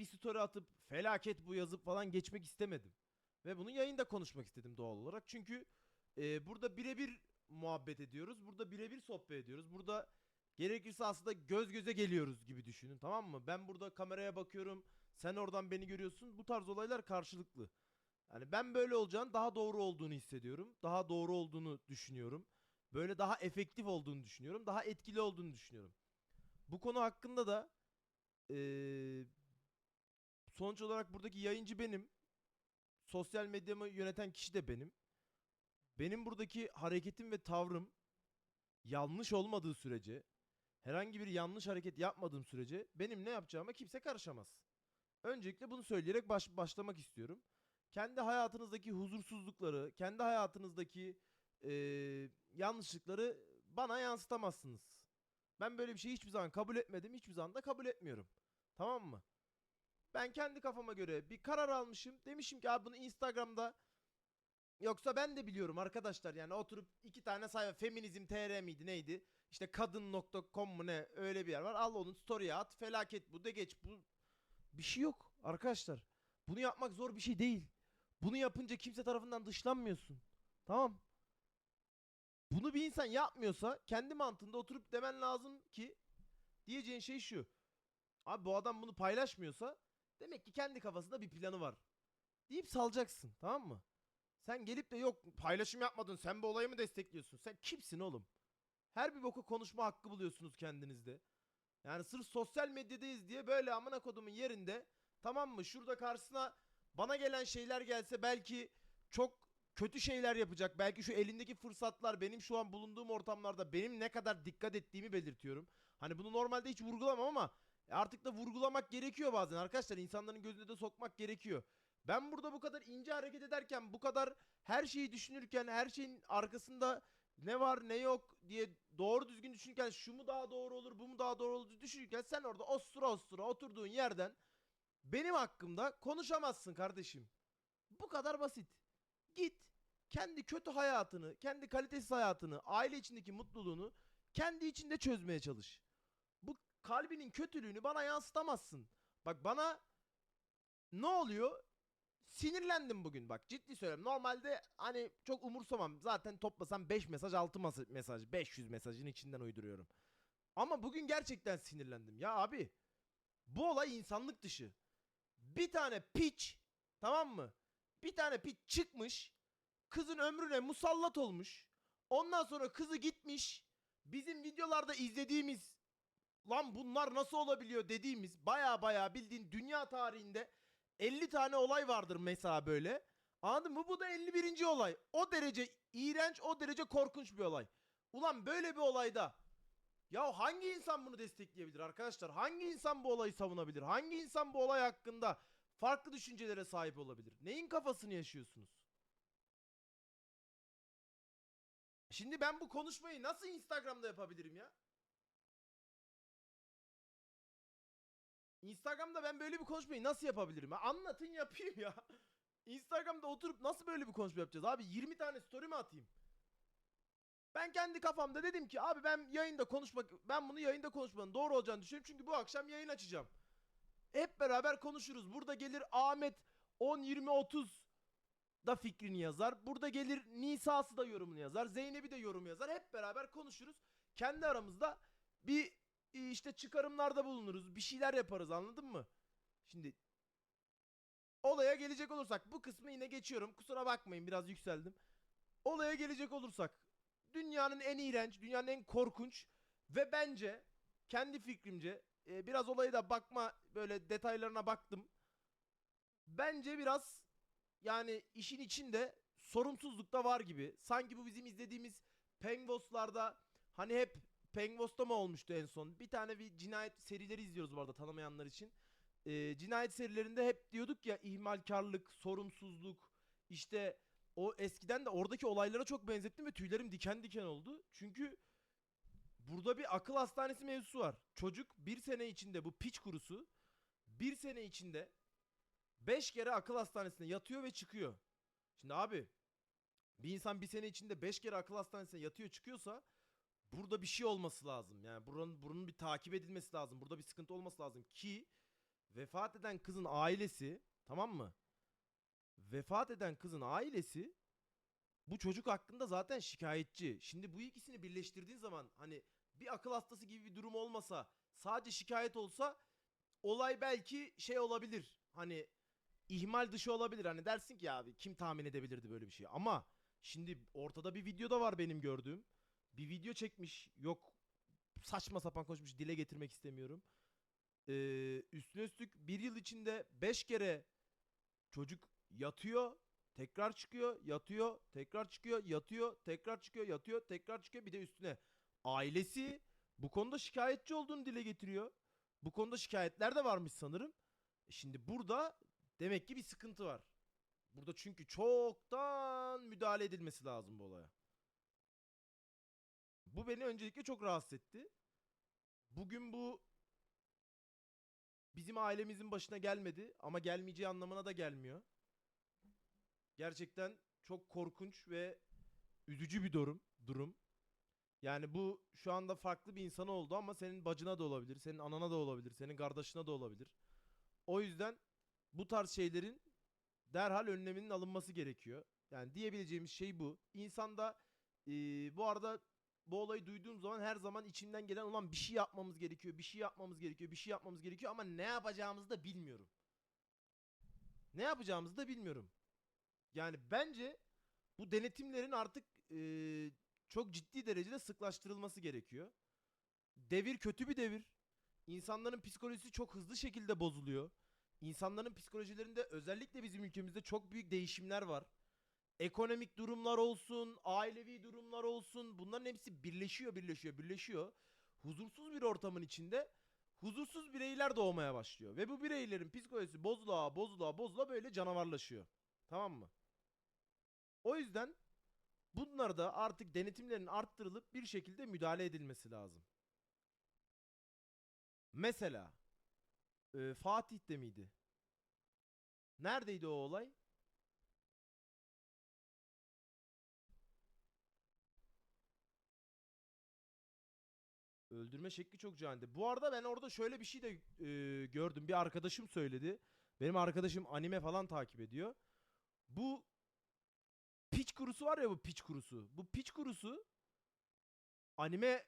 bir story atıp felaket bu yazıp falan geçmek istemedim. Ve bunu yayında konuşmak istedim doğal olarak. Çünkü e, burada birebir muhabbet ediyoruz. Burada birebir sohbet ediyoruz. Burada gerekirse aslında göz göze geliyoruz gibi düşünün tamam mı? Ben burada kameraya bakıyorum. Sen oradan beni görüyorsun. Bu tarz olaylar karşılıklı. Yani ben böyle olacağını daha doğru olduğunu hissediyorum. Daha doğru olduğunu düşünüyorum. Böyle daha efektif olduğunu düşünüyorum. Daha etkili olduğunu düşünüyorum. Bu konu hakkında da eee, sonuç olarak buradaki yayıncı benim. Sosyal medyamı yöneten kişi de benim. Benim buradaki hareketim ve tavrım yanlış olmadığı sürece, herhangi bir yanlış hareket yapmadığım sürece benim ne yapacağıma kimse karışamaz. Öncelikle bunu söyleyerek baş- başlamak istiyorum. Kendi hayatınızdaki huzursuzlukları, kendi hayatınızdaki eee, yanlışlıkları bana yansıtamazsınız. Ben böyle bir şeyi hiçbir zaman kabul etmedim, hiçbir zaman da kabul etmiyorum. Tamam mı? Ben kendi kafama göre bir karar almışım. Demişim ki abi bunu Instagram'da Yoksa ben de biliyorum arkadaşlar yani oturup iki tane sayfa feminizm tr miydi neydi? İşte kadın.com mu ne öyle bir yer var. Al onun story'e at felaket bu de geç bu. Bir şey yok arkadaşlar. Bunu yapmak zor bir şey değil. Bunu yapınca kimse tarafından dışlanmıyorsun. Tamam. Bunu bir insan yapmıyorsa kendi mantığında oturup demen lazım ki diyeceğin şey şu. Abi bu adam bunu paylaşmıyorsa demek ki kendi kafasında bir planı var. Deyip salacaksın tamam mı? Sen gelip de yok paylaşım yapmadın sen bu olayı mı destekliyorsun? Sen kimsin oğlum? Her bir boku konuşma hakkı buluyorsunuz kendinizde. Yani sırf sosyal medyadayız diye böyle amına kodumun yerinde tamam mı? Şurada karşısına bana gelen şeyler gelse belki çok kötü şeyler yapacak. Belki şu elindeki fırsatlar benim şu an bulunduğum ortamlarda benim ne kadar dikkat ettiğimi belirtiyorum. Hani bunu normalde hiç vurgulamam ama artık da vurgulamak gerekiyor bazen arkadaşlar. insanların gözüne de sokmak gerekiyor. Ben burada bu kadar ince hareket ederken, bu kadar her şeyi düşünürken, her şeyin arkasında ne var ne yok diye doğru düzgün düşünürken şu mu daha doğru olur, bu mu daha doğru olur düşünürken sen orada ostura ostura oturduğun yerden benim hakkımda konuşamazsın kardeşim. Bu kadar basit. Git kendi kötü hayatını, kendi kalitesiz hayatını, aile içindeki mutluluğunu kendi içinde çözmeye çalış. Kalbinin kötülüğünü bana yansıtamazsın. Bak bana ne oluyor? Sinirlendim bugün bak ciddi söylüyorum. Normalde hani çok umursamam. Zaten toplasam 5 mesaj 6 mas- mesaj 500 mesajın içinden uyduruyorum. Ama bugün gerçekten sinirlendim. Ya abi bu olay insanlık dışı. Bir tane piç tamam mı? Bir tane piç çıkmış. Kızın ömrüne musallat olmuş. Ondan sonra kızı gitmiş. Bizim videolarda izlediğimiz lan bunlar nasıl olabiliyor dediğimiz baya baya bildiğin dünya tarihinde 50 tane olay vardır mesela böyle. Anladın mı? Bu da 51. olay. O derece iğrenç, o derece korkunç bir olay. Ulan böyle bir olayda ya hangi insan bunu destekleyebilir arkadaşlar? Hangi insan bu olayı savunabilir? Hangi insan bu olay hakkında farklı düşüncelere sahip olabilir? Neyin kafasını yaşıyorsunuz? Şimdi ben bu konuşmayı nasıl Instagram'da yapabilirim ya? Instagram'da ben böyle bir konuşmayı nasıl yapabilirim? ya? Anlatın yapayım ya. Instagram'da oturup nasıl böyle bir konuşma yapacağız abi? 20 tane story mi atayım? Ben kendi kafamda dedim ki abi ben yayında konuşmak ben bunu yayında konuşmanın doğru olacağını düşünüyorum çünkü bu akşam yayın açacağım. Hep beraber konuşuruz. Burada gelir Ahmet 10 20 30 da fikrini yazar. Burada gelir Nisa'sı da yorumunu yazar. Zeynep'i de yorum yazar. Hep beraber konuşuruz. Kendi aramızda bir işte çıkarımlarda bulunuruz. Bir şeyler yaparız anladın mı? Şimdi olaya gelecek olursak bu kısmı yine geçiyorum. Kusura bakmayın biraz yükseldim. Olaya gelecek olursak dünyanın en iğrenç, dünyanın en korkunç ve bence kendi fikrimce e, biraz olaya da bakma böyle detaylarına baktım. Bence biraz yani işin içinde sorumsuzluk da var gibi. Sanki bu bizim izlediğimiz Pengvos'larda hani hep Pengvos'ta mı olmuştu en son? Bir tane bir cinayet serileri izliyoruz bu arada tanımayanlar için. Ee, cinayet serilerinde hep diyorduk ya ihmalkarlık, sorumsuzluk, işte o eskiden de oradaki olaylara çok benzettim ve tüylerim diken diken oldu. Çünkü burada bir akıl hastanesi mevzusu var. Çocuk bir sene içinde bu piç kurusu bir sene içinde 5 kere akıl hastanesine yatıyor ve çıkıyor. Şimdi abi bir insan bir sene içinde 5 kere akıl hastanesine yatıyor çıkıyorsa burada bir şey olması lazım. Yani buranın, bunun bir takip edilmesi lazım. Burada bir sıkıntı olması lazım ki vefat eden kızın ailesi tamam mı? Vefat eden kızın ailesi bu çocuk hakkında zaten şikayetçi. Şimdi bu ikisini birleştirdiğin zaman hani bir akıl hastası gibi bir durum olmasa sadece şikayet olsa olay belki şey olabilir. Hani ihmal dışı olabilir. Hani dersin ki abi kim tahmin edebilirdi böyle bir şey. Ama şimdi ortada bir video da var benim gördüğüm. Bir video çekmiş. Yok saçma sapan konuşmuş. Dile getirmek istemiyorum. Ee, üstüne üstlük bir yıl içinde 5 kere çocuk yatıyor. Tekrar çıkıyor, yatıyor, tekrar çıkıyor, yatıyor, tekrar çıkıyor, yatıyor, tekrar çıkıyor. Bir de üstüne ailesi bu konuda şikayetçi olduğunu dile getiriyor. Bu konuda şikayetler de varmış sanırım. E Şimdi burada demek ki bir sıkıntı var. Burada çünkü çoktan müdahale edilmesi lazım bu olaya. Bu beni öncelikle çok rahatsız etti. Bugün bu bizim ailemizin başına gelmedi ama gelmeyeceği anlamına da gelmiyor. Gerçekten çok korkunç ve üzücü bir durum. Durum. Yani bu şu anda farklı bir insan oldu ama senin bacına da olabilir, senin anana da olabilir, senin kardeşine de olabilir. O yüzden bu tarz şeylerin derhal önleminin alınması gerekiyor. Yani diyebileceğimiz şey bu. İnsanda eee, bu arada bu olayı duyduğum zaman her zaman içimden gelen olan bir şey yapmamız gerekiyor, bir şey yapmamız gerekiyor, bir şey yapmamız gerekiyor ama ne yapacağımızı da bilmiyorum. Ne yapacağımızı da bilmiyorum. Yani bence bu denetimlerin artık eee, çok ciddi derecede sıklaştırılması gerekiyor. Devir kötü bir devir. İnsanların psikolojisi çok hızlı şekilde bozuluyor. İnsanların psikolojilerinde özellikle bizim ülkemizde çok büyük değişimler var. Ekonomik durumlar olsun, ailevi durumlar olsun bunların hepsi birleşiyor, birleşiyor, birleşiyor. Huzursuz bir ortamın içinde huzursuz bireyler doğmaya başlıyor. Ve bu bireylerin psikolojisi bozula bozula bozula böyle canavarlaşıyor. Tamam mı? O yüzden bunlarda artık denetimlerin arttırılıp bir şekilde müdahale edilmesi lazım. Mesela e, Fatih'te miydi? Neredeydi o olay? Öldürme şekli çok canice. Bu arada ben orada şöyle bir şey de e, gördüm. Bir arkadaşım söyledi. Benim arkadaşım anime falan takip ediyor. Bu piç kurusu var ya bu piç kurusu. Bu piç kurusu anime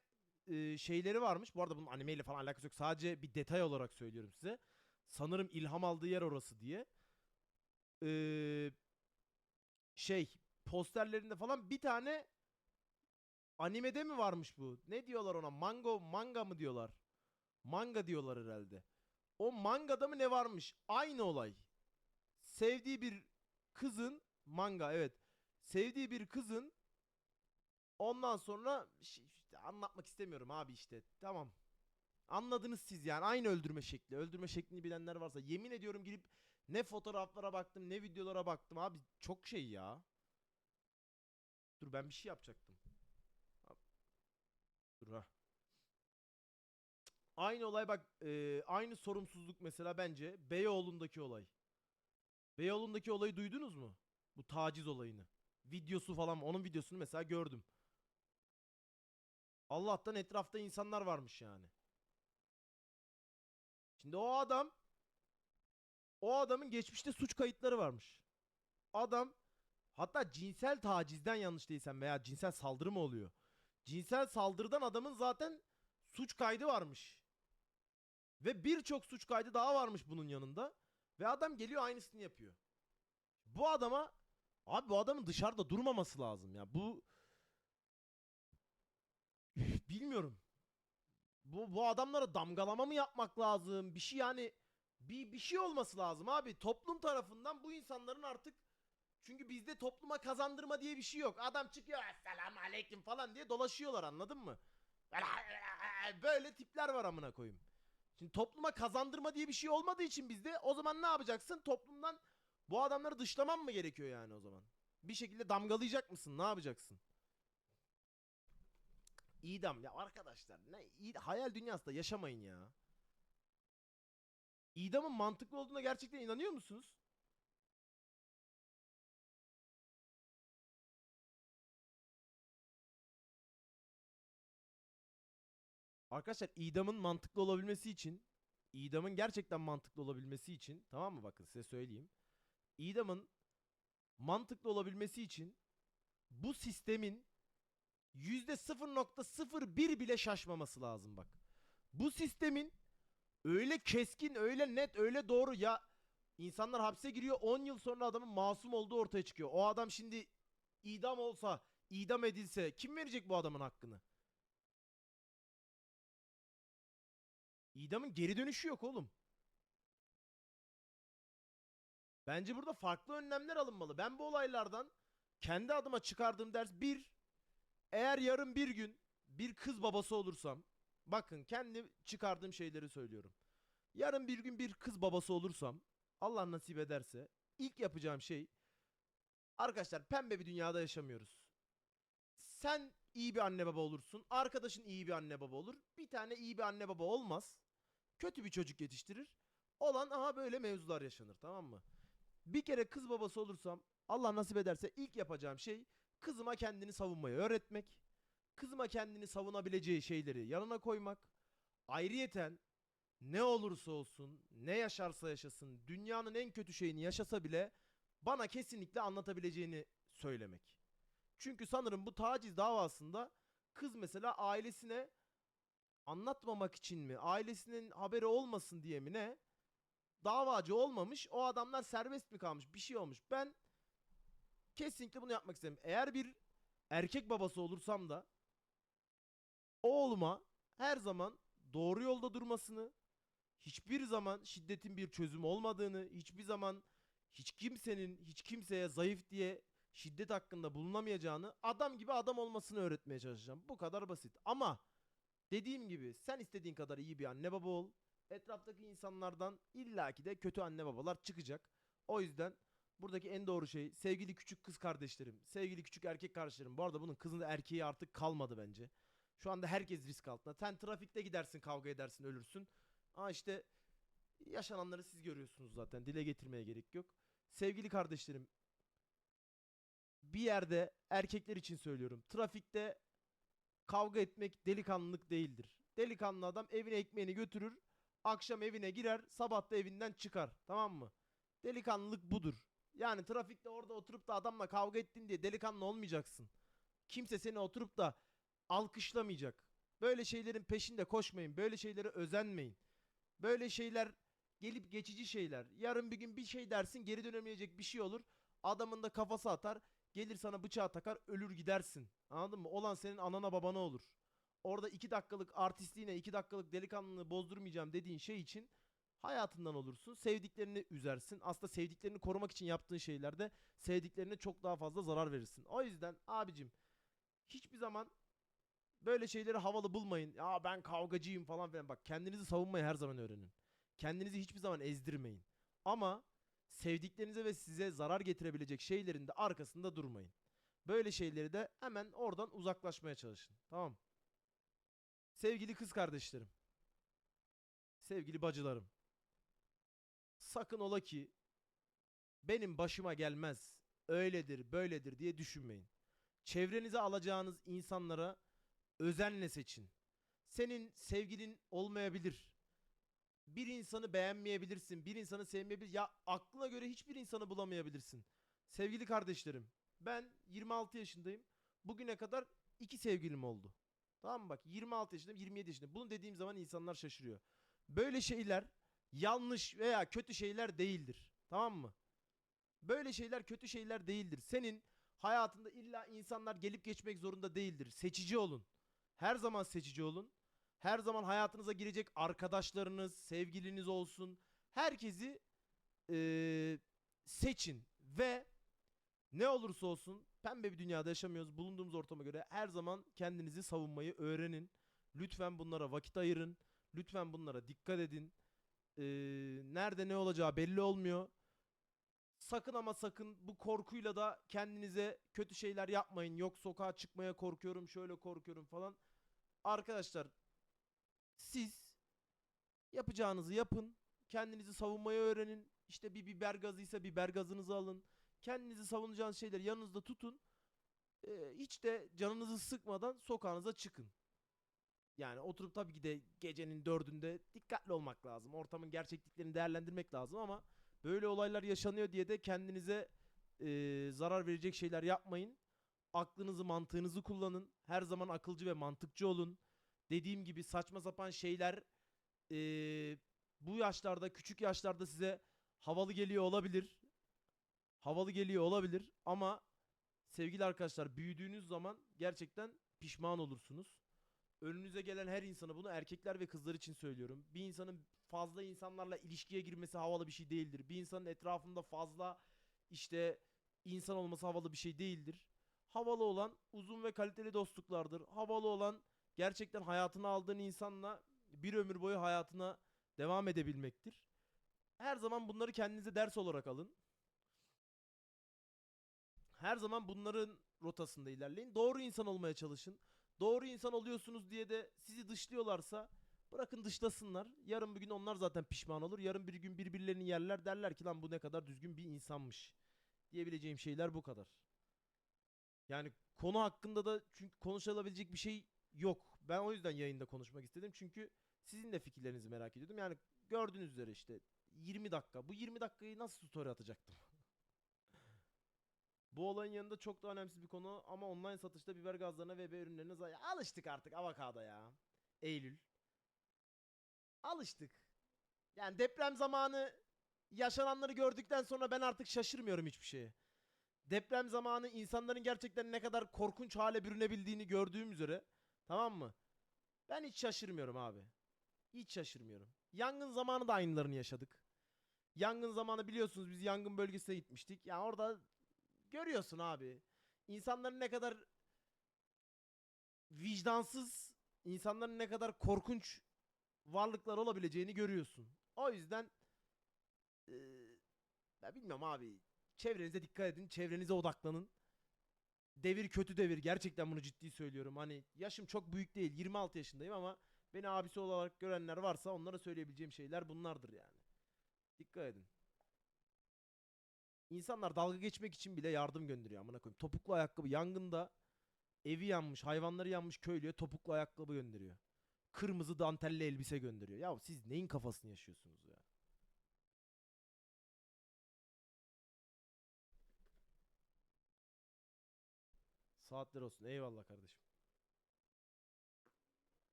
e, şeyleri varmış. Bu arada bunun animeyle falan alakası yok. Sadece bir detay olarak söylüyorum size. Sanırım ilham aldığı yer orası diye. Ee, şey posterlerinde falan bir tane animede mi varmış bu? Ne diyorlar ona? Mango manga mı diyorlar? Manga diyorlar herhalde. O mangada mı ne varmış? Aynı olay. Sevdiği bir kızın manga evet. Sevdiği bir kızın ondan sonra işte anlatmak istemiyorum abi işte. Tamam. Anladınız siz yani. Aynı öldürme şekli. Öldürme şeklini bilenler varsa yemin ediyorum girip ne fotoğraflara baktım ne videolara baktım abi çok şey ya. Dur ben bir şey yapacaktım. Dur ha. Aynı olay bak e, aynı sorumsuzluk mesela bence Beyoğlu'ndaki olay. Beyoğlu'ndaki olayı duydunuz mu? Bu taciz olayını. Videosu falan onun videosunu mesela gördüm. Allah'tan etrafta insanlar varmış yani. Şimdi o adam o adamın geçmişte suç kayıtları varmış. Adam hatta cinsel tacizden yanlış değilsem veya cinsel saldırı mı oluyor? Cinsel saldırıdan adamın zaten suç kaydı varmış. Ve birçok suç kaydı daha varmış bunun yanında. Ve adam geliyor aynısını yapıyor. Bu adama abi bu adamın dışarıda durmaması lazım ya. Bu bilmiyorum. Bu bu adamlara damgalama mı yapmak lazım? Bir şey yani bir bir şey olması lazım abi. Toplum tarafından bu insanların artık çünkü bizde topluma kazandırma diye bir şey yok. Adam çıkıyor selam aleyküm falan diye dolaşıyorlar anladın mı? Böyle tipler var amına koyayım. Şimdi topluma kazandırma diye bir şey olmadığı için bizde o zaman ne yapacaksın? Toplumdan bu adamları dışlaman mı gerekiyor yani o zaman? Bir şekilde damgalayacak mısın? Ne yapacaksın? İdam ya arkadaşlar ne iyi- hayal dünyasında yaşamayın ya. İdamın mantıklı olduğuna gerçekten inanıyor musunuz? Arkadaşlar idamın mantıklı olabilmesi için idamın gerçekten mantıklı olabilmesi için tamam mı bakın size söyleyeyim. İdamın mantıklı olabilmesi için bu sistemin %0.01 bile şaşmaması lazım bak. Bu sistemin öyle keskin, öyle net, öyle doğru ya insanlar hapse giriyor 10 yıl sonra adamın masum olduğu ortaya çıkıyor. O adam şimdi idam olsa, idam edilse kim verecek bu adamın hakkını? İdamın geri dönüşü yok oğlum. Bence burada farklı önlemler alınmalı. Ben bu olaylardan kendi adıma çıkardığım ders bir, eğer yarın bir gün bir kız babası olursam, bakın kendi çıkardığım şeyleri söylüyorum. Yarın bir gün bir kız babası olursam, Allah nasip ederse ilk yapacağım şey, arkadaşlar pembe bir dünyada yaşamıyoruz. Sen iyi bir anne baba olursun, arkadaşın iyi bir anne baba olur. Bir tane iyi bir anne baba olmaz. Kötü bir çocuk yetiştirir. Olan aha böyle mevzular yaşanır tamam mı? Bir kere kız babası olursam Allah nasip ederse ilk yapacağım şey kızıma kendini savunmayı öğretmek. Kızıma kendini savunabileceği şeyleri yanına koymak. Ayrıyeten ne olursa olsun, ne yaşarsa yaşasın, dünyanın en kötü şeyini yaşasa bile bana kesinlikle anlatabileceğini söylemek. Çünkü sanırım bu taciz davasında kız mesela ailesine anlatmamak için mi, ailesinin haberi olmasın diye mi ne? Davacı olmamış, o adamlar serbest mi kalmış, bir şey olmuş. Ben kesinlikle bunu yapmak isterim. Eğer bir erkek babası olursam da oğluma her zaman doğru yolda durmasını, hiçbir zaman şiddetin bir çözüm olmadığını, hiçbir zaman hiç kimsenin hiç kimseye zayıf diye şiddet hakkında bulunamayacağını, adam gibi adam olmasını öğretmeye çalışacağım. Bu kadar basit. Ama dediğim gibi sen istediğin kadar iyi bir anne baba ol. Etraftaki insanlardan illaki de kötü anne babalar çıkacak. O yüzden buradaki en doğru şey sevgili küçük kız kardeşlerim, sevgili küçük erkek kardeşlerim. Bu arada bunun kızın da erkeği artık kalmadı bence. Şu anda herkes risk altında. Sen trafikte gidersin, kavga edersin, ölürsün. Ama işte yaşananları siz görüyorsunuz zaten. Dile getirmeye gerek yok. Sevgili kardeşlerim, bir yerde erkekler için söylüyorum. Trafikte kavga etmek delikanlılık değildir. Delikanlı adam evine ekmeğini götürür, akşam evine girer, sabah da evinden çıkar. Tamam mı? Delikanlılık budur. Yani trafikte orada oturup da adamla kavga ettin diye delikanlı olmayacaksın. Kimse seni oturup da alkışlamayacak. Böyle şeylerin peşinde koşmayın. Böyle şeylere özenmeyin. Böyle şeyler gelip geçici şeyler. Yarın bir gün bir şey dersin geri dönemeyecek bir şey olur. Adamın da kafası atar. Gelir sana bıçağı takar ölür gidersin. Anladın mı? Olan senin anana babana olur. Orada iki dakikalık artistliğine iki dakikalık delikanlılığı bozdurmayacağım dediğin şey için hayatından olursun. Sevdiklerini üzersin. Aslında sevdiklerini korumak için yaptığın şeylerde sevdiklerine çok daha fazla zarar verirsin. O yüzden abicim hiçbir zaman böyle şeyleri havalı bulmayın. Ya ben kavgacıyım falan filan. Bak kendinizi savunmayı her zaman öğrenin. Kendinizi hiçbir zaman ezdirmeyin. Ama sevdiklerinize ve size zarar getirebilecek şeylerin de arkasında durmayın. Böyle şeyleri de hemen oradan uzaklaşmaya çalışın. Tamam. Sevgili kız kardeşlerim. Sevgili bacılarım. Sakın ola ki benim başıma gelmez. Öyledir, böyledir diye düşünmeyin. Çevrenize alacağınız insanlara özenle seçin. Senin sevgilin olmayabilir. Bir insanı beğenmeyebilirsin, bir insanı sevmeyebilir. Ya aklına göre hiçbir insanı bulamayabilirsin. Sevgili kardeşlerim, ben 26 yaşındayım. Bugüne kadar iki sevgilim oldu. Tamam mı bak 26 yaşındayım, 27 yaşındayım. Bunu dediğim zaman insanlar şaşırıyor. Böyle şeyler yanlış veya kötü şeyler değildir. Tamam mı? Böyle şeyler kötü şeyler değildir. Senin hayatında illa insanlar gelip geçmek zorunda değildir. Seçici olun. Her zaman seçici olun. Her zaman hayatınıza girecek arkadaşlarınız, sevgiliniz olsun. Herkesi eee, seçin ve ne olursa olsun pembe bir dünyada yaşamıyoruz. Bulunduğumuz ortama göre her zaman kendinizi savunmayı öğrenin. Lütfen bunlara vakit ayırın. Lütfen bunlara dikkat edin. Eee, nerede ne olacağı belli olmuyor. Sakın ama sakın bu korkuyla da kendinize kötü şeyler yapmayın. Yok sokağa çıkmaya korkuyorum, şöyle korkuyorum falan. Arkadaşlar siz yapacağınızı yapın. Kendinizi savunmayı öğrenin. İşte bir biber gazıysa biber gazınızı alın. Kendinizi savunacağınız şeyleri yanınızda tutun. Ee, hiç de canınızı sıkmadan sokağınıza çıkın. Yani oturup tabii ki de gecenin dördünde dikkatli olmak lazım. Ortamın gerçekliklerini değerlendirmek lazım ama böyle olaylar yaşanıyor diye de kendinize eee, zarar verecek şeyler yapmayın. Aklınızı mantığınızı kullanın. Her zaman akılcı ve mantıkçı olun. Dediğim gibi saçma sapan şeyler eee, bu yaşlarda küçük yaşlarda size havalı geliyor olabilir. Havalı geliyor olabilir ama sevgili arkadaşlar büyüdüğünüz zaman gerçekten pişman olursunuz. Önünüze gelen her insana bunu erkekler ve kızlar için söylüyorum. Bir insanın fazla insanlarla ilişkiye girmesi havalı bir şey değildir. Bir insanın etrafında fazla işte insan olması havalı bir şey değildir. Havalı olan uzun ve kaliteli dostluklardır. Havalı olan gerçekten hayatına aldığın insanla bir ömür boyu hayatına devam edebilmektir. Her zaman bunları kendinize ders olarak alın. Her zaman bunların rotasında ilerleyin. Doğru insan olmaya çalışın. Doğru insan oluyorsunuz diye de sizi dışlıyorlarsa bırakın dışlasınlar. Yarın bir gün onlar zaten pişman olur. Yarın bir gün birbirlerini yerler derler ki lan bu ne kadar düzgün bir insanmış. Diyebileceğim şeyler bu kadar. Yani konu hakkında da çünkü konuşulabilecek bir şey yok. Ben o yüzden yayında konuşmak istedim. Çünkü sizin de fikirlerinizi merak ediyordum. Yani gördüğünüz üzere işte 20 dakika. Bu 20 dakikayı nasıl story atacaktım? Bu olayın yanında çok da önemsiz bir konu ama online satışta biber gazlarına ve biber ürünlerine zay- alıştık artık avokado ya. Eylül. Alıştık. Yani deprem zamanı yaşananları gördükten sonra ben artık şaşırmıyorum hiçbir şeye. Deprem zamanı insanların gerçekten ne kadar korkunç hale bürünebildiğini gördüğüm üzere tamam mı? Ben hiç şaşırmıyorum abi. Hiç şaşırmıyorum. Yangın zamanı da aynılarını yaşadık. Yangın zamanı biliyorsunuz biz yangın bölgesine gitmiştik. Yani orada görüyorsun abi. İnsanların ne kadar vicdansız, insanların ne kadar korkunç varlıklar olabileceğini görüyorsun. O yüzden eee ya bilmiyorum abi. Çevrenize dikkat edin, çevrenize odaklanın. Devir kötü devir. Gerçekten bunu ciddi söylüyorum. Hani yaşım çok büyük değil. 26 yaşındayım ama beni abisi olarak görenler varsa onlara söyleyebileceğim şeyler bunlardır yani. Dikkat edin. İnsanlar dalga geçmek için bile yardım gönderiyor amına koyayım. Topuklu ayakkabı yangında evi yanmış, hayvanları yanmış köylüye topuklu ayakkabı gönderiyor. Kırmızı dantelli elbise gönderiyor. Ya siz neyin kafasını yaşıyorsunuz ya? Saatler olsun. Eyvallah kardeşim.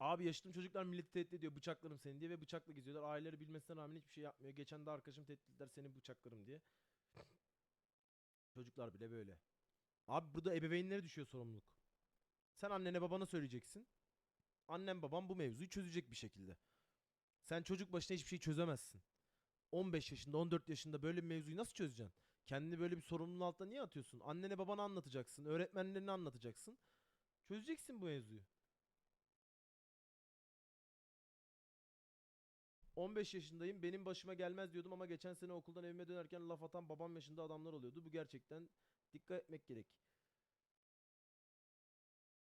Abi yaşadığım çocuklar milleti tehdit ediyor bıçaklarım seni diye ve bıçakla geziyorlar. Aileleri bilmesine rağmen hiçbir şey yapmıyor. Geçen de arkadaşım tehdit ettiler seni bıçaklarım diye. Çocuklar bile böyle. Abi burada ebeveynlere düşüyor sorumluluk. Sen annene babana söyleyeceksin. Annem babam bu mevzuyu çözecek bir şekilde. Sen çocuk başına hiçbir şey çözemezsin. 15 yaşında 14 yaşında böyle bir mevzuyu nasıl çözeceksin? Kendini böyle bir sorumluluğun altına niye atıyorsun? Annene babana anlatacaksın. Öğretmenlerine anlatacaksın. Çözeceksin bu mevzuyu. 15 yaşındayım benim başıma gelmez diyordum ama geçen sene okuldan evime dönerken laf atan babam yaşında adamlar oluyordu. Bu gerçekten dikkat etmek gerek.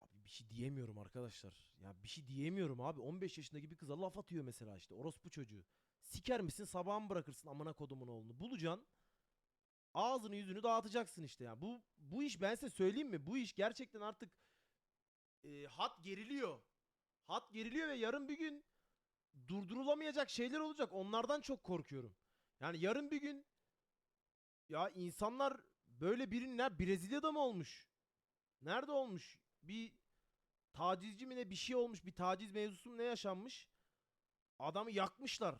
Abi bir şey diyemiyorum arkadaşlar. Ya bir şey diyemiyorum abi. 15 yaşındaki bir kıza laf atıyor mesela işte. Orospu çocuğu. Siker misin sabah mı bırakırsın amına kodumun oğlunu. Bulacaksın. Ağzını yüzünü dağıtacaksın işte ya. Bu bu iş ben size söyleyeyim mi? Bu iş gerçekten artık e, hat geriliyor. Hat geriliyor ve yarın bir gün durdurulamayacak şeyler olacak. Onlardan çok korkuyorum. Yani yarın bir gün ya insanlar böyle birinin ne Brezilya'da mı olmuş? Nerede olmuş? Bir tacizci mi ne bir şey olmuş. Bir taciz mevzusu mu ne yaşanmış? Adamı yakmışlar.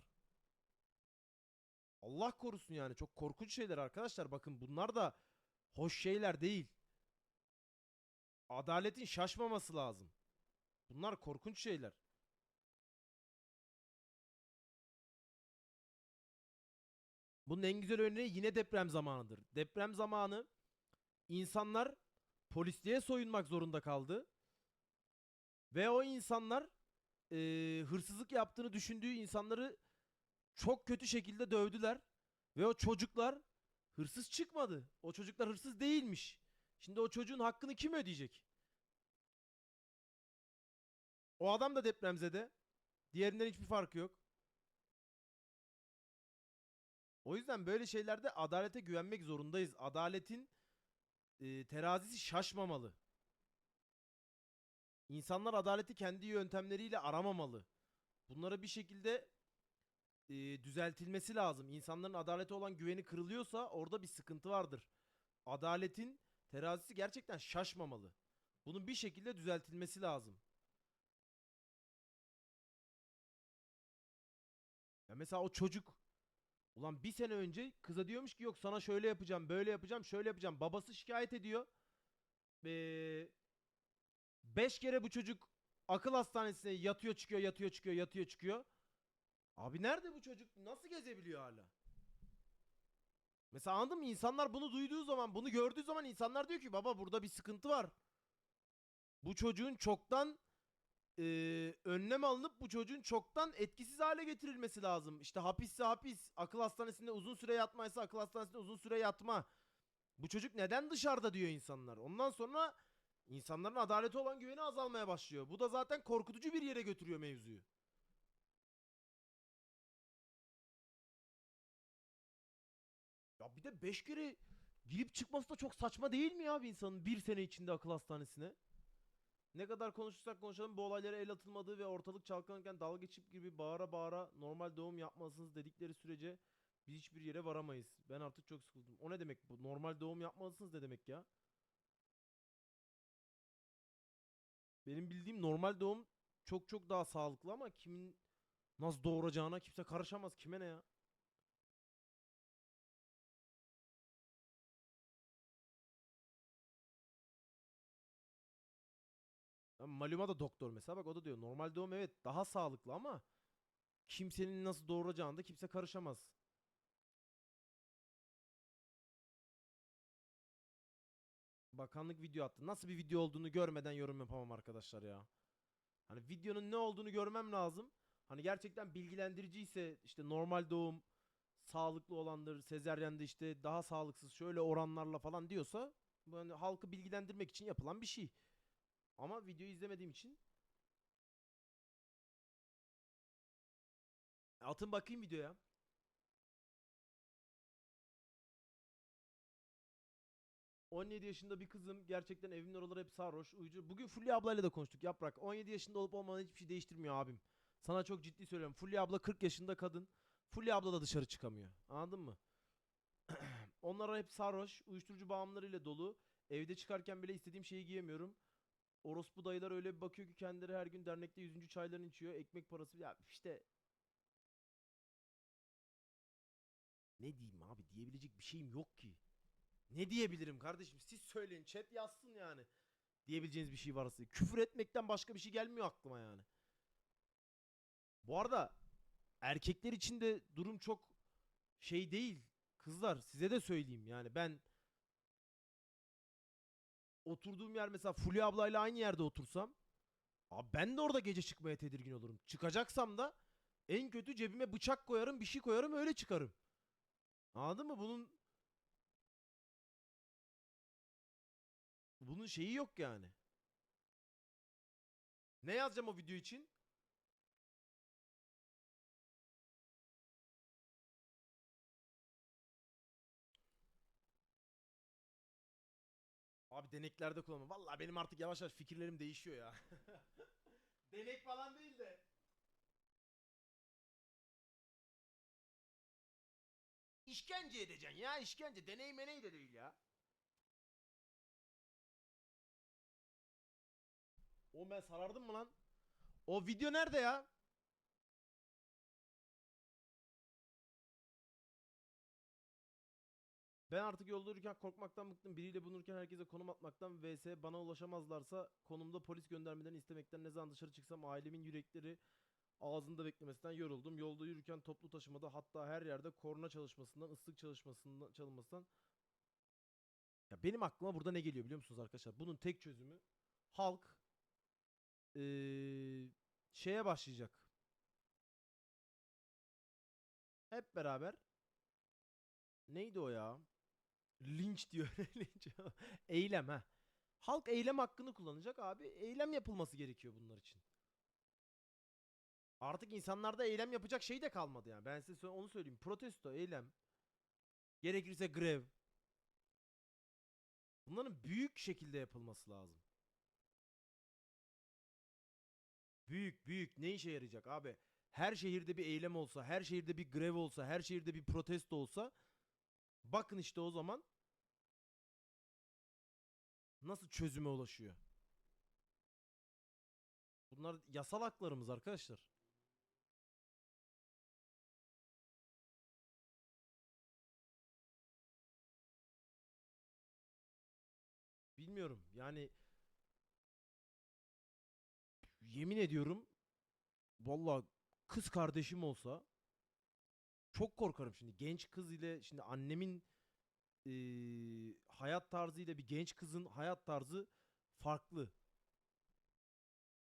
Allah korusun yani. Çok korkunç şeyler arkadaşlar. Bakın bunlar da hoş şeyler değil. Adaletin şaşmaması lazım. Bunlar korkunç şeyler. Bunun en güzel örneği yine deprem zamanıdır. Deprem zamanı insanlar polisliğe soyunmak zorunda kaldı. Ve o insanlar eee, hırsızlık yaptığını düşündüğü insanları çok kötü şekilde dövdüler. Ve o çocuklar hırsız çıkmadı. O çocuklar hırsız değilmiş. Şimdi o çocuğun hakkını kim ödeyecek? O adam da depremzede. Diğerinden hiçbir farkı yok. O yüzden böyle şeylerde adalete güvenmek zorundayız. Adaletin e, terazisi şaşmamalı. İnsanlar adaleti kendi yöntemleriyle aramamalı. Bunlara bir şekilde e, düzeltilmesi lazım. İnsanların adalete olan güveni kırılıyorsa orada bir sıkıntı vardır. Adaletin terazisi gerçekten şaşmamalı. Bunun bir şekilde düzeltilmesi lazım. Ya mesela o çocuk ulan bir sene önce kıza diyormuş ki yok sana şöyle yapacağım, böyle yapacağım, şöyle yapacağım. Babası şikayet ediyor. Ee, beş kere bu çocuk akıl hastanesine yatıyor çıkıyor, yatıyor çıkıyor, yatıyor çıkıyor. Abi nerede bu çocuk? Nasıl gezebiliyor hala? Mesela anladın mı? İnsanlar bunu duyduğu zaman, bunu gördüğü zaman insanlar diyor ki baba burada bir sıkıntı var. Bu çocuğun çoktan eee, önlem alınıp bu çocuğun çoktan etkisiz hale getirilmesi lazım. İşte hapisse hapis, akıl hastanesinde uzun süre yatmaysa akıl hastanesinde uzun süre yatma. Bu çocuk neden dışarıda diyor insanlar. Ondan sonra insanların adalete olan güveni azalmaya başlıyor. Bu da zaten korkutucu bir yere götürüyor mevzuyu. Bir de 5 kere girip çıkması da çok saçma değil mi ya bir insanın bir sene içinde akıl hastanesine? Ne kadar konuşursak konuşalım bu olaylara el atılmadığı ve ortalık çalkalanırken dalga geçip gibi bağıra bağıra normal doğum yapmalısınız dedikleri sürece biz hiçbir yere varamayız. Ben artık çok sıkıldım. O ne demek bu? Normal doğum yapmalısınız ne demek ya? Benim bildiğim normal doğum çok çok daha sağlıklı ama kimin nasıl doğuracağına kimse karışamaz. Kime ne ya? Maluma da doktor mesela bak o da diyor normal doğum evet daha sağlıklı ama kimsenin nasıl doğuracağına da kimse karışamaz. Bakanlık video attı. Nasıl bir video olduğunu görmeden yorum yapamam arkadaşlar ya. Hani videonun ne olduğunu görmem lazım. Hani gerçekten bilgilendirici ise işte normal doğum sağlıklı olandır, sezeryende işte daha sağlıksız şöyle oranlarla falan diyorsa bu hani halkı bilgilendirmek için yapılan bir şey. Ama videoyu izlemediğim için Atın bakayım videoya. ...17 yaşında bir kızım. Gerçekten evimin oraları hep sarhoş, uyucu. Bugün Fulya ablayla da konuştuk. Yaprak. 17 yaşında olup olmadan hiçbir şey değiştirmiyor abim. Sana çok ciddi söylüyorum. Fulya abla 40 yaşında kadın. Fulya abla da dışarı çıkamıyor. Anladın mı? Onlar hep sarhoş. Uyuşturucu bağımlılarıyla dolu. Evde çıkarken bile istediğim şeyi giyemiyorum. Orospu dayılar öyle bir bakıyor ki kendileri her gün dernekte 100. çaylarını içiyor. Ekmek parası. Ya işte Ne diyeyim abi diyebilecek bir şeyim yok ki. Ne diyebilirim kardeşim siz söyleyin chat yazsın yani. Diyebileceğiniz bir şey varsa. Küfür etmekten başka bir şey gelmiyor aklıma yani. Bu arada erkekler için de durum çok şey değil. Kızlar size de söyleyeyim yani ben oturduğum yer mesela Fulya ablayla aynı yerde otursam abi ben de orada gece çıkmaya tedirgin olurum. Çıkacaksam da en kötü cebime bıçak koyarım bir şey koyarım öyle çıkarım. Anladın mı? Bunun bunun şeyi yok yani. Ne yazacağım o video için? Deneklerde kullanma. Vallahi benim artık yavaş yavaş fikirlerim değişiyor ya. Denek falan değil de. İşkence edeceksin ya işkence. Deney meney de değil ya. O ben sarardım mı lan? O video nerede ya? Ben artık yolda yürürken korkmaktan bıktım. Biriyle bulunurken herkese konum atmaktan vs bana ulaşamazlarsa konumda polis göndermeden istemekten ne zaman dışarı çıksam ailemin yürekleri ağzında beklemesinden yoruldum. Yolda yürürken toplu taşımada hatta her yerde korna çalışmasından, ıslık çalışmasından, çalınmasından ya benim aklıma burada ne geliyor biliyor musunuz arkadaşlar? Bunun tek çözümü halk eee, şeye başlayacak. Hep beraber neydi o ya? Linç diyor. Linç. eylem ha. Halk eylem hakkını kullanacak abi. Eylem yapılması gerekiyor bunlar için. Artık insanlarda eylem yapacak şey de kalmadı yani. Ben size onu söyleyeyim. Protesto, eylem. Gerekirse grev. Bunların büyük şekilde yapılması lazım. büyük büyük ne işe yarayacak abi? Her şehirde bir eylem olsa, her şehirde bir grev olsa, her şehirde bir protesto olsa bakın işte o zaman nasıl çözüme ulaşıyor. Bunlar yasal haklarımız arkadaşlar. Bilmiyorum yani yemin ediyorum Vallahi kız kardeşim olsa çok korkarım şimdi. Genç kız ile şimdi annemin eee, hayat tarzı ile bir genç kızın hayat tarzı farklı.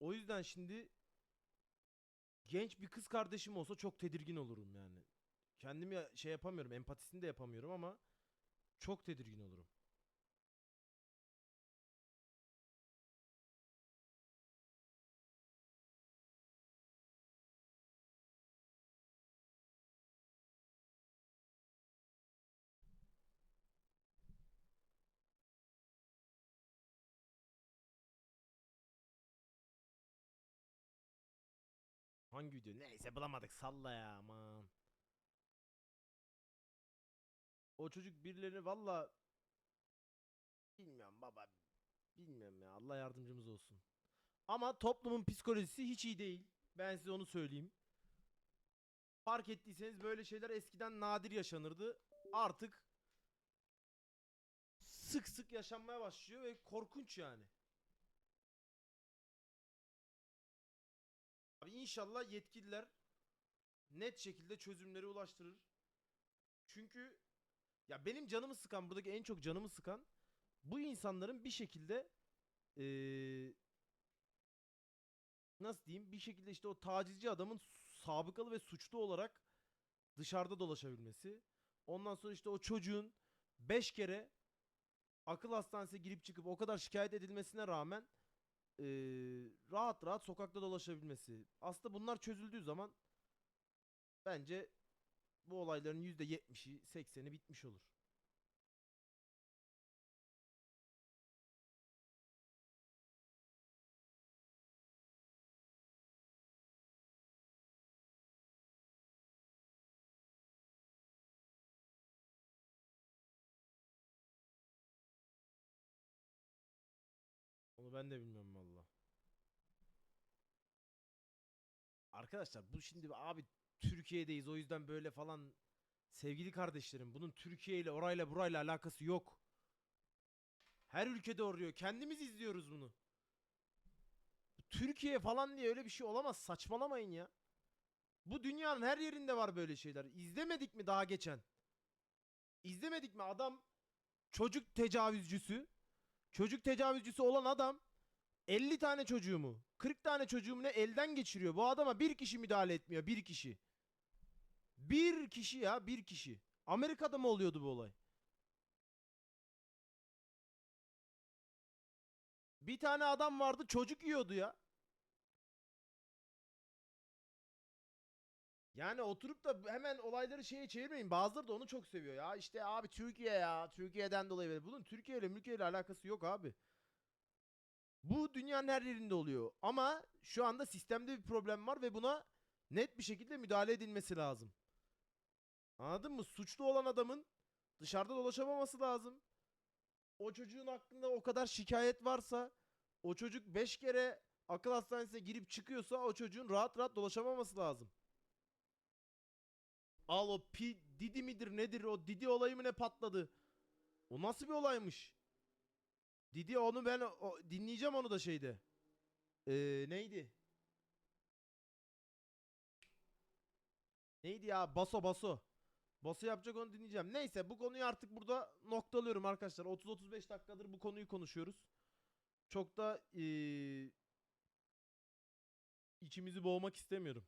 O yüzden şimdi genç bir kız kardeşim olsa çok tedirgin olurum yani. Kendimi şey yapamıyorum, empatisini de yapamıyorum ama çok tedirgin olurum. Hangi video? Neyse bulamadık salla ya aman. O çocuk birileri valla bilmiyorum baba. Bilmiyorum ya Allah yardımcımız olsun. Ama toplumun psikolojisi hiç iyi değil. Ben size onu söyleyeyim. Fark ettiyseniz böyle şeyler eskiden nadir yaşanırdı. Artık sık sık yaşanmaya başlıyor ve korkunç yani. Abi inşallah yetkililer net şekilde çözümleri ulaştırır. Çünkü ya benim canımı sıkan buradaki en çok canımı sıkan bu insanların bir şekilde eee, nasıl diyeyim bir şekilde işte o tacizci adamın sabıkalı ve suçlu olarak dışarıda dolaşabilmesi. Ondan sonra işte o çocuğun 5 kere akıl hastanesine girip çıkıp o kadar şikayet edilmesine rağmen eee, rahat rahat sokakta dolaşabilmesi. Aslında bunlar çözüldüğü zaman bence bu olayların %70'i 80'i bitmiş olur. Onu ben de bilmiyorum Arkadaşlar bu şimdi abi Türkiye'deyiz o yüzden böyle falan sevgili kardeşlerim bunun Türkiye ile orayla burayla alakası yok. Her ülkede oluyor. Kendimiz izliyoruz bunu. Türkiye falan diye öyle bir şey olamaz. Saçmalamayın ya. Bu dünyanın her yerinde var böyle şeyler. İzlemedik mi daha geçen? İzlemedik mi adam çocuk tecavüzcüsü? Çocuk tecavüzcüsü olan adam 50 tane çocuğumu, 40 tane çocuğumu ne elden geçiriyor. Bu adama bir kişi müdahale etmiyor. Bir kişi. Bir kişi ya bir kişi. Amerika'da mı oluyordu bu olay? Bir tane adam vardı çocuk yiyordu ya. Yani oturup da hemen olayları şeye çevirmeyin. Bazıları da onu çok seviyor ya. İşte abi Türkiye ya. Türkiye'den dolayı böyle. Bunun Türkiye ile Mülkiye ile alakası yok abi. Bu dünyanın her yerinde oluyor. Ama şu anda sistemde bir problem var ve buna net bir şekilde müdahale edilmesi lazım. Anladın mı? Suçlu olan adamın dışarıda dolaşamaması lazım. O çocuğun hakkında o kadar şikayet varsa, o çocuk 5 kere akıl hastanesine girip çıkıyorsa o çocuğun rahat rahat dolaşamaması lazım. Al o pi Didi midir nedir o Didi olayı mı ne patladı? O nasıl bir olaymış? Didi onu ben o- dinleyeceğim onu da şeyde. Ee, neydi? Neydi ya? Baso baso. Baso yapacak onu dinleyeceğim. Neyse bu konuyu artık burada noktalıyorum arkadaşlar. 30-35 dakikadır bu konuyu konuşuyoruz. Çok da ee, içimizi boğmak istemiyorum.